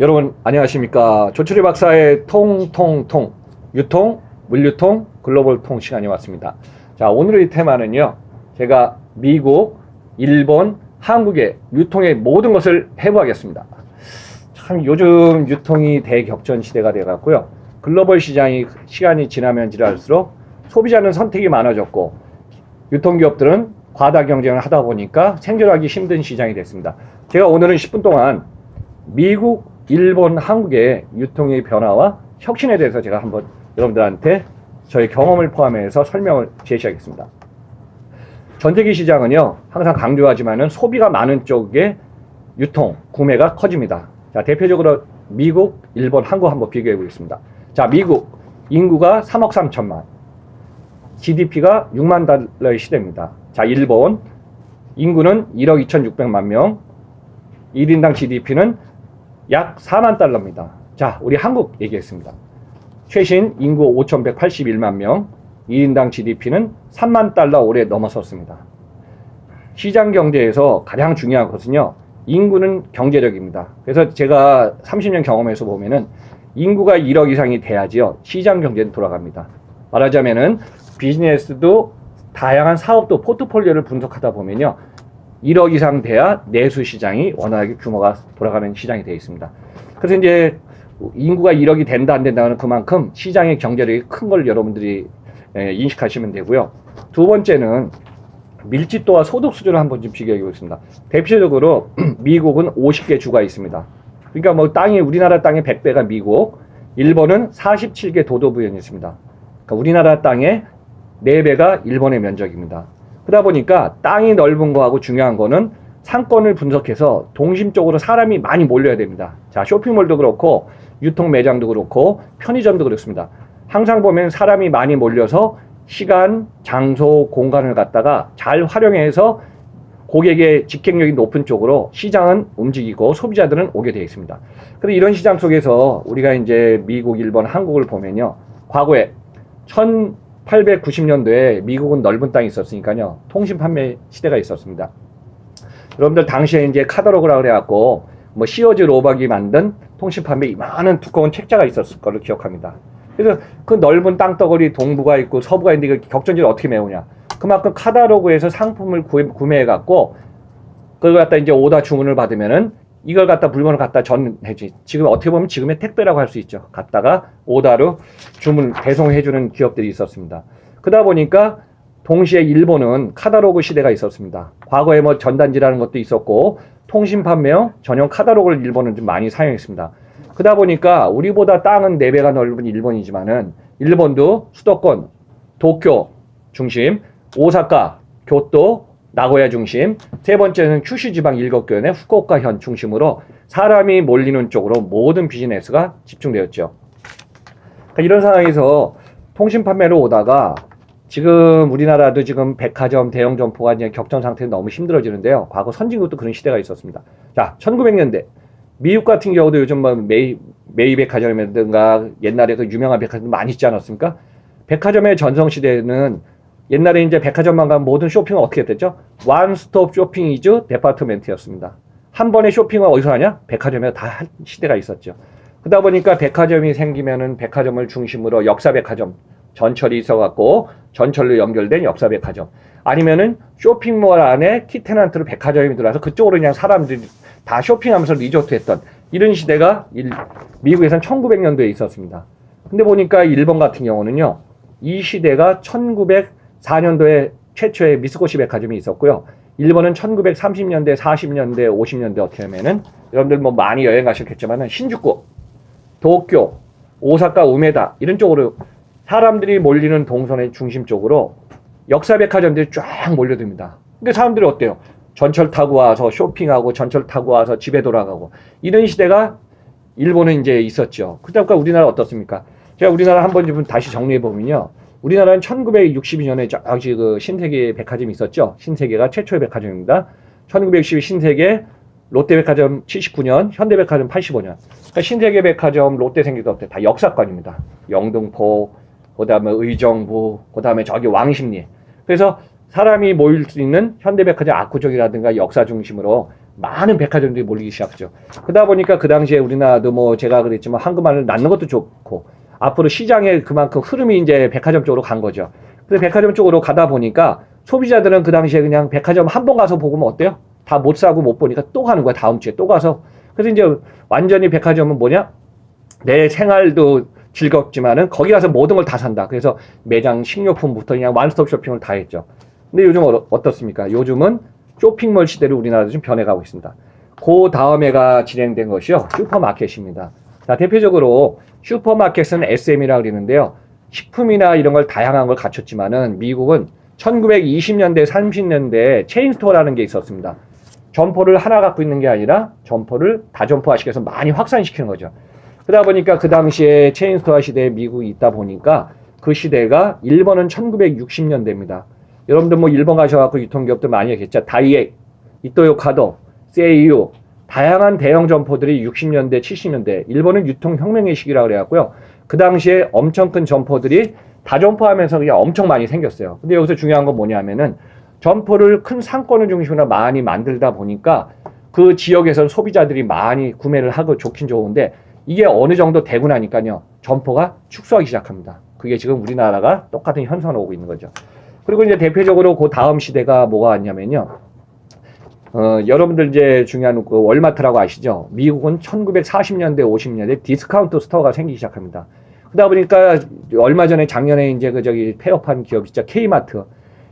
여러분 안녕하십니까? 조철희 박사의 통통통 유통 물류통 글로벌 통 시간이 왔습니다. 자 오늘의 테마는요 제가 미국 일본 한국의 유통의 모든 것을 해부하겠습니다. 참 요즘 유통이 대격전 시대가 돼 갖고요 글로벌 시장이 시간이 지나면 지날수록 소비자는 선택이 많아졌고 유통기업들은 과다 경쟁을 하다 보니까 생존하기 힘든 시장이 됐습니다. 제가 오늘은 10분 동안 미국, 일본, 한국의 유통의 변화와 혁신에 대해서 제가 한번 여러분들한테 저희 경험을 포함해서 설명을 제시하겠습니다. 전 세계 시장은요, 항상 강조하지만은 소비가 많은 쪽에 유통, 구매가 커집니다. 자, 대표적으로 미국, 일본, 한국 한번 비교해 보겠습니다. 자, 미국, 인구가 3억 3천만, GDP가 6만 달러의 시대입니다. 자, 일본, 인구는 1억 2,600만 명, 1인당 GDP는 약 4만 달러입니다. 자, 우리 한국 얘기했습니다. 최신 인구 5,181만 명, 1인당 GDP는 3만 달러 올해 넘어섰습니다. 시장 경제에서 가장 중요한 것은요, 인구는 경제력입니다. 그래서 제가 30년 경험에서 보면은 인구가 1억 이상이 돼야지요, 시장 경제는 돌아갑니다. 말하자면은 비즈니스도 다양한 사업도 포트폴리오를 분석하다 보면요, 1억 이상 돼야 내수 시장이 워낙에 규모가 돌아가는 시장이 되어 있습니다. 그래서 이제 인구가 1억이 된다 안 된다는 그만큼 시장의 경제력이 큰 걸 여러분들이 예, 인식하시면 되고요. 두 번째는 밀집도와 소득 수준을 한번 좀 비교해 보겠습니다. 대표적으로 미국은 50개 주가 있습니다. 그러니까 뭐 땅이 우리나라 땅의 100배가 미국, 일본은 47개 도도부현이 있습니다. 그러니까 우리나라 땅의 4배가 일본의 면적입니다. 그러다 보니까 땅이 넓은 거하고 중요한 거는 상권을 분석해서 동심적으로 사람이 많이 몰려야 됩니다. 자, 쇼핑몰도 그렇고 유통 매장도 그렇고 편의점도 그렇습니다. 항상 보면 사람이 많이 몰려서 시간, 장소, 공간을 갖다가 잘 활용해서 고객의 직행력이 높은 쪽으로 시장은 움직이고 소비자들은 오게 되어 있습니다. 그런데 이런 시장 속에서 우리가 이제 미국, 일본, 한국을 보면요. 과거에 1890년도에 미국은 넓은 땅이 있었으니까요. 통신 판매 시대가 있었습니다. 여러분들 당시에 이제 카탈로그라 그래갖고 뭐 시어즈 로박이 만든 통신 판매 이만한 두꺼운 책자가 있었을 거를 기억합니다. 그래서 그 넓은 땅덩어리 동부가 있고 서부가 있는데 그 격전지를 어떻게 메우냐. 그만큼 카탈로그에서 상품을 구매해갖고 그걸 갖다 이제 오다 주문을 받으면은 이걸 갖다 물건을 갖다 전해지. 지금 어떻게 보면 지금의 택배라고 할 수 있죠. 갖다가 오다로 주문 배송해주는 기업들이 있었습니다. 그러다 보니까 동시에 일본은 카다로그 시대가 있었습니다. 과거에 뭐 전단지라는 것도 있었고 통신 판매용 전용 카다로그를 일본은 좀 많이 사용했습니다. 그러다 보니까 우리보다 땅은 4배가 넓은 일본이지만은 일본도 수도권 도쿄 중심, 오사카, 교토, 나고야 중심, 세 번째는 큐슈 지방 일곱 교현의 후쿠오카 현 중심으로 사람이 몰리는 쪽으로 모든 비즈니스가 집중되었죠. 그러니까 이런 상황에서 통신 판매로 오다가 지금 우리나라도 지금 백화점, 대형 점포가 이제 격전 상태로 너무 힘들어지는데요. 과거 선진국도 그런 시대가 있었습니다. 자, 1900년대 미국 같은 경우도 요즘 뭐 메이 메이 백화점이라든가 옛날에 그 유명한 백화점 많이 있지 않았습니까? 백화점의 전성 시대는 옛날에 이제 백화점만 가면 모든 쇼핑은 어떻게 됐죠? 원스톱 쇼핑 이즈 데파트멘트였습니다. 한 번에 쇼핑을 어디서 하냐? 백화점에 다한 시대가 있었죠. 그러다 보니까 백화점이 생기면은 백화점을 중심으로 역사 백화점 전철이 있어갖고 전철로 연결된 역사 백화점 아니면은 쇼핑몰 안에 키테난트로 백화점이 들어와서 그쪽으로 그냥 사람들이 다 쇼핑하면서 리조트 했던 이런 시대가 일, 미국에선 1900년도에 있었습니다. 근데 보니까 일본 같은 경우는요, 이 시대가 1904년도에 최초의 미스코시 백화점이 있었고요. 일본은 1930년대, 40년대, 50년대 어떻게 하면은 여러분들 뭐 많이 여행 가셨겠지만은 신주쿠, 도쿄, 오사카, 우메다 이런 쪽으로 사람들이 몰리는 동선의 중심 쪽으로 역사 백화점들이 쫙 몰려듭니다. 근데 사람들이 어때요? 전철 타고 와서 쇼핑하고 전철 타고 와서 집에 돌아가고 이런 시대가 일본은 이제 있었죠. 그때까 우리나라 어떻습니까? 제가 우리나라 한번 좀 다시 정리해 보면요. 우리나라는 1962년에 저기 그 신세계 백화점이 있었죠. 신세계가 최초의 백화점입니다. 1962 신세계 롯데백화점 79년, 현대백화점 85년. 그러니까 신세계 백화점, 롯데 생기던 때다 역사관입니다. 영등포, 그다음에 의정부, 그다음에 저기 왕십리. 그래서 사람이 모일 수 있는 현대백화점 압구정이라든가 역사 중심으로 많은 백화점들이 몰리기 시작했죠. 그러다 보니까 그 당시에 우리나라도 뭐 제가 그랬지만 황금알을 낳는 것도 좋고 앞으로 시장에 그만큼 흐름이 이제 백화점 쪽으로 간 거죠. 그래서 백화점 쪽으로 가다 보니까 소비자들은 그 당시에 그냥 백화점 한 번 가서 보면 어때요? 다 못 사고 못 보니까 또 가는 거야. 다음 주에 또 가서. 그래서 이제 완전히 백화점은 뭐냐? 내 생활도 즐겁지만은 거기 가서 모든 걸 다 산다. 그래서 매장 식료품부터 그냥 완스톱 쇼핑을 다 했죠. 근데 요즘 어, 어떻습니까? 요즘은 쇼핑몰 시대로 우리나라도 좀 변해가고 있습니다. 그 다음에가 진행된 것이요. 슈퍼마켓입니다. 자, 대표적으로 슈퍼마켓은 SM이라고 그러는데요. 식품이나 이런 걸 다양한 걸 갖췄지만은 미국은 1920년대, 30년대 체인스토어라는 게 있었습니다. 점포를 하나 갖고 있는 게 아니라 점포를 다점포화시켜서 많이 확산시키는 거죠. 그러다 보니까 그 당시에 체인스토어 시대에 미국이 있다 보니까 그 시대가 일본은 1960년대입니다. 여러분들 뭐 일본 가셔갖고 유통기업들 많이 했겠죠. 다이엑, 이토요 카도, 세이유, 다양한 대형 점포들이 60년대, 70년대, 일본은 유통혁명의 시기라 그래갖고요. 그 당시에 엄청 큰 점포들이 다점포하면서 그냥 엄청 많이 생겼어요. 근데 여기서 중요한 건 뭐냐면은 점포를 큰 상권을 중심으로 많이 만들다 보니까 그 지역에서 소비자들이 많이 구매를 하고 좋긴 좋은데 이게 어느 정도 되고 나니까요. 점포가 축소하기 시작합니다. 그게 지금 우리나라가 똑같은 현상을 오고 있는 거죠. 그리고 이제 대표적으로 그 다음 시대가 뭐가 왔냐면요. 어, 여러분들 이제 중요한 그 월마트라고 아시죠? 미국은 1940년대, 50년대 디스카운트 스토어가 생기기 시작합니다. 그러다 보니까 얼마 전에 작년에 이제 그 저기 폐업한 기업 있죠. K마트.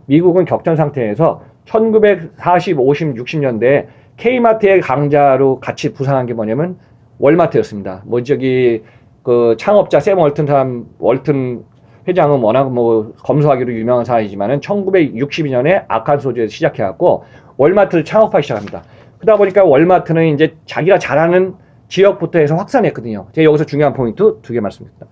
미국은 격전 상태에서 1940, 50, 60년대 K마트의 강자로 같이 부상한 게 뭐냐면 월마트였습니다. 뭐 저기 그 창업자 샘 월튼 사람 월튼 회장은 워낙 뭐 검소하기로 유명한 사람이지만은 1962년에 아칸소주에서 시작해갖고 월마트를 창업하기 시작합니다. 그러다 보니까 월마트는 이제 자기가 잘하는 지역부터 해서 확산했거든요. 제가 여기서 중요한 포인트 두 개 말씀드립니다.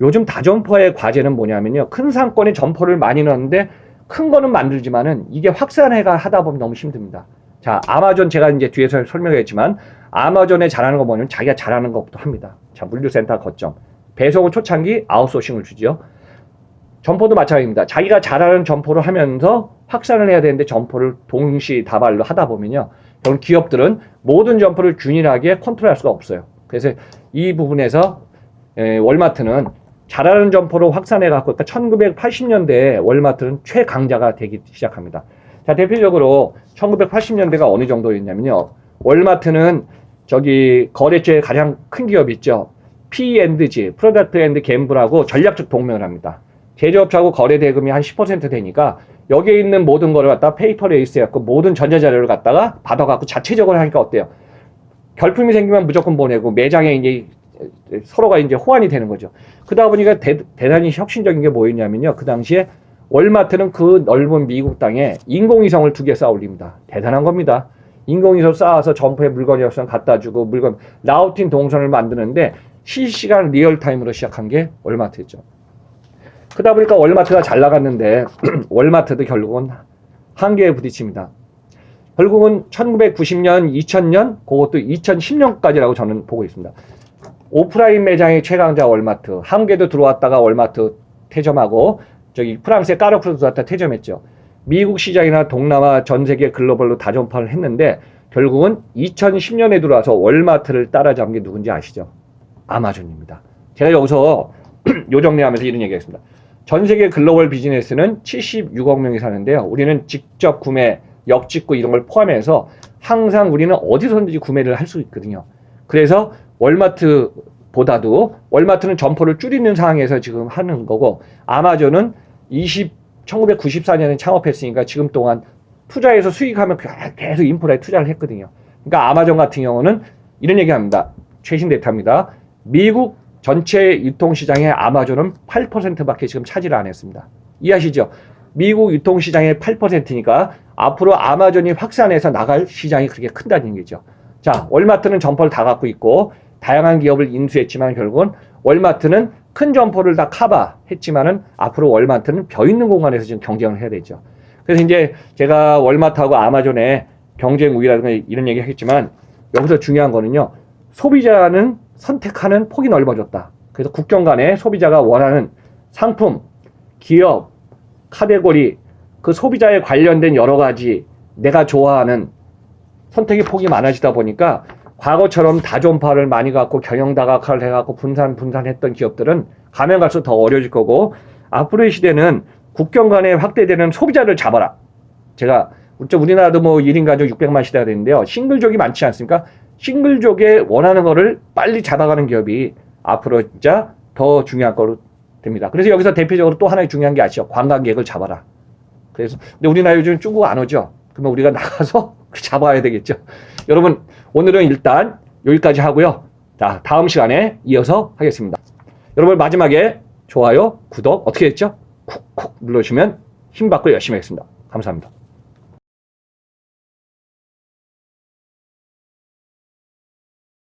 요즘 다점포의 과제는 뭐냐면요. 큰 상권에 점포를 많이 넣는데 큰 거는 만들지만은 이게 확산해가 하다 보면 너무 힘듭니다. 자, 아마존 제가 이제 뒤에서 설명했지만 아마존에 잘하는 거 뭐냐면 자기가 잘하는 것부터 합니다. 자, 물류센터 거점. 배송은 초창기 아웃소싱을 주죠. 점포도 마찬가지입니다. 자기가 잘하는 점포를 하면서 확산을 해야 되는데 점포를 동시다발로 하다 보면요. 그런 기업들은 모든 점포를 균일하게 컨트롤할 수가 없어요. 그래서 이 부분에서 에, 월마트는 잘하는 점포로 확산해 갖고 그러니까 1980년대에 월마트는 최강자가 되기 시작합니다. 자, 대표적으로 1980년대가 어느 정도였냐면요. 월마트는 저기 거래처의 가장 큰 기업 있죠. P&G, 프로덕트 앤드 갬블하고 전략적 동맹을 합니다. 제조업체하고 거래 대금이 한 10% 되니까 여기에 있는 모든 거를 갖다 페이퍼 레이스 해갖고 모든 전자자료를 갖다가 받아갖고 자체적으로 하니까 어때요? 결품이 생기면 무조건 보내고 매장에 이제 서로가 이제 호환이 되는 거죠. 그러다 보니까 대, 단히 혁신적인 게 뭐였냐면요. 그 당시에 월마트는 그 넓은 미국 땅에 인공위성을 두 개 쌓아 올립니다. 대단한 겁니다. 인공위성 쌓아서 점포에 물건 역선 갖다 주고 물건 라우팅 동선을 만드는데 실시간 리얼타임으로 시작한 게 월마트였죠. 그러다 보니까 월마트가 잘 나갔는데 월마트도 결국은 한계에 부딪힙니다. 결국은 1990년, 2000년, 그것도 2010년까지라고 저는 보고 있습니다. 오프라인 매장의 최강자 월마트, 한국에도 들어왔다가 월마트 퇴점하고 저기 프랑스의 까르푸르 들어왔다 퇴점했죠. 미국 시장이나 동남아 전 세계 글로벌로 다전파를 했는데 결국은 2010년에 들어와서 월마트를 따라잡은 게 누군지 아시죠? 아마존입니다. 제가 여기서 요 정리하면서 이런 얘기했습니다. 전 세계 글로벌 비즈니스는 76억 명이 사는데요. 우리는 직접 구매, 역직구 이런 걸 포함해서 항상 우리는 어디서든지 구매를 할 수 있거든요. 그래서 월마트보다도 월마트는 점포를 줄이는 상황에서 지금 하는 거고 아마존은 20 1994년에 창업했으니까 지금 동안 투자해서 수익하면 계속 인프라에 투자를 했거든요. 그러니까 아마존 같은 경우는 이런 얘기합니다. 최신 데이터입니다. 미국 전체 유통시장의 아마존은 8%밖에 지금 차지를 안 했습니다. 이해하시죠? 미국 유통시장의 8%니까 앞으로 아마존이 확산해서 나갈 시장이 그렇게 큰다는 얘기죠. 자, 월마트는 점포를 다 갖고 있고 다양한 기업을 인수했지만 결국은 월마트는 큰 점포를 다 커버했지만은 앞으로 월마트는 벼 있는 공간에서 지금 경쟁을 해야 되죠. 그래서 이제 제가 월마트하고 아마존의 경쟁 우위라든가 이런 얘기 하겠지만 여기서 중요한 거는요. 소비자는 선택하는 폭이 넓어졌다. 그래서 국경 간에 소비자가 원하는 상품, 기업, 카테고리, 그 소비자에 관련된 여러 가지 내가 좋아하는 선택의 폭이 많아지다 보니까 과거처럼 다존파를 많이 갖고 경영 다각화를 해갖고 분산 분산했던 기업들은 가면 갈수록 더 어려질 거고 앞으로의 시대는 국경 간에 확대되는 소비자를 잡아라. 제가 우리- 우리나라도 뭐 1인 가족 600만 시대가 됐는데요. 싱글족이 많지 않습니까? 싱글족의 원하는 거를 빨리 잡아가는 기업이 앞으로 진짜 더 중요한 거로 됩니다. 그래서 여기서 대표적으로 또 하나의 중요한 게 아시죠? 관광객을 잡아라. 그래서 근데 우리나라 요즘 중국 안 오죠? 그러면 우리가 나가서 잡아야 되겠죠. 여러분 오늘은 일단 여기까지 하고요. 자 다음 시간에 이어서 하겠습니다. 여러분 마지막에 좋아요, 구독 어떻게 했죠? 콕콕 눌러주시면 힘 받고 열심히 하겠습니다. 감사합니다.